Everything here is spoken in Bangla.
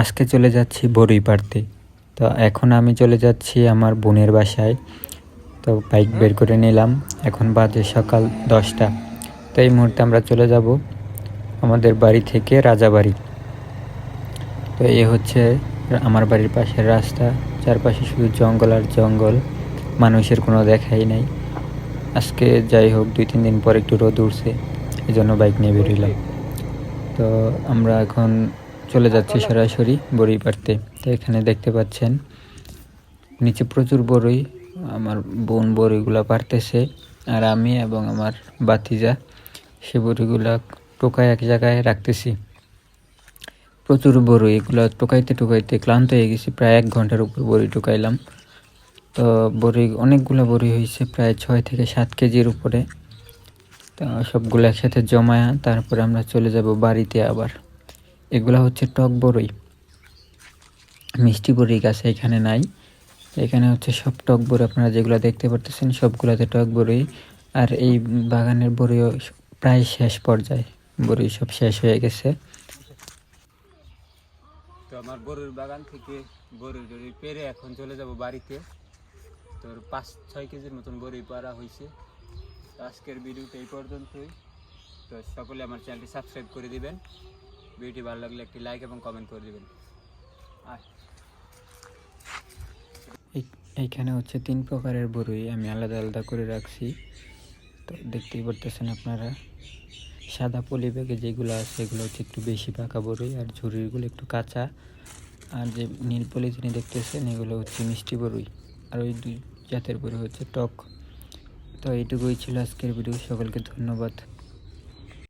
আজকে চলে যাচ্ছি বড়ই পাড়তে তো এখন আমি চলে যাচ্ছি আমার বোনের বাসায়। তো বাইক বের করে নিলাম। এখন বাজে সকাল দশটা। তো এই মুহূর্তে আমরা চলে যাব আমাদের বাড়ি থেকে রাজাবাড়ি তো এ হচ্ছে আমার বাড়ির পাশের রাস্তা। চারপাশে শুধু জঙ্গল আর জঙ্গল। মানুষের কোনো দেখাই নাই। আজকে যাই হোক, দুই তিন দিন পর একটু রোদ উঠছে। এই জন্য বাইক নিয়ে বেরোলাম তো আমরা এখন চলে যাচ্ছি সরাসরি বড়ই পাড়তে। তো এখানে দেখতে পাচ্ছেন, নিচে প্রচুর বড়ই আমার বোন বড়িগুলো পারতেছে আর আমি এবং আমার বাতিজা সে বড়িগুলা টোকায় এক জায়গায় রাখতেছি। প্রচুর বড়ই এগুলো টোকাইতে টোকাইতে ক্লান্ত হয়ে গেছি, প্রায় এক ঘণ্টার উপর বড়ি টোকাইলাম। তো বড়ি, অনেকগুলো বড়ি হয়েছে, প্রায় ছয় থেকে সাত কেজির উপরে। তো সবগুলো একসাথে জমায়া, তারপরে আমরা চলে যাব বাড়িতে আবার। এগুলো হচ্ছে টক বড়ই মিষ্টি বড়ি গাছ এখানে নাই। এখানে হচ্ছে সব টক বড়ি আপনারা যেগুলো দেখতে পারতেছেন, সবগুলোতে টক বড়ি আর এই বাগানের বড়িও প্রায় শেষ পর্যায়ে। বড়ি সব শেষ হয়ে গেছে। তো আমার বড়ুর বাগান থেকে বড়ি টড়ি পেরে এখন চলে যাব বাড়িতে। তোর পাঁচ, ছয় কেজির মতন বড়ি পাড়া হয়েছে আজকের ভিডিওটা এই পর্যন্তই। তো সকলে আমার চ্যানেলটি সাবস্ক্রাইব করে দিবেন। ভিডিওটি ভালো লাগলে একটি লাইক এবং কমেন্ট করে দিবেন। আর এই- এইখানে হচ্ছে তিন প্রকারের বড়ই আমি আলাদা আলাদা করে রাখছি। তো দেখতেই পারতেছেন আপনারা। সাদা পলি ব্যাগে যেগুলো আছে এগুলো হচ্ছে একটু বেশি পাকা বড়ই আর ঝুড়িগুলো একটু কাঁচা। আর যে নীল পলিথিনে দেখতেছেন এগুলো হচ্ছে মিষ্টি বড়ই। আর ওই দুই জাতের বড়ই হচ্ছে টক। তো এইটুকুই ছিল আজকের ভিডিও। সকলকে ধন্যবাদ।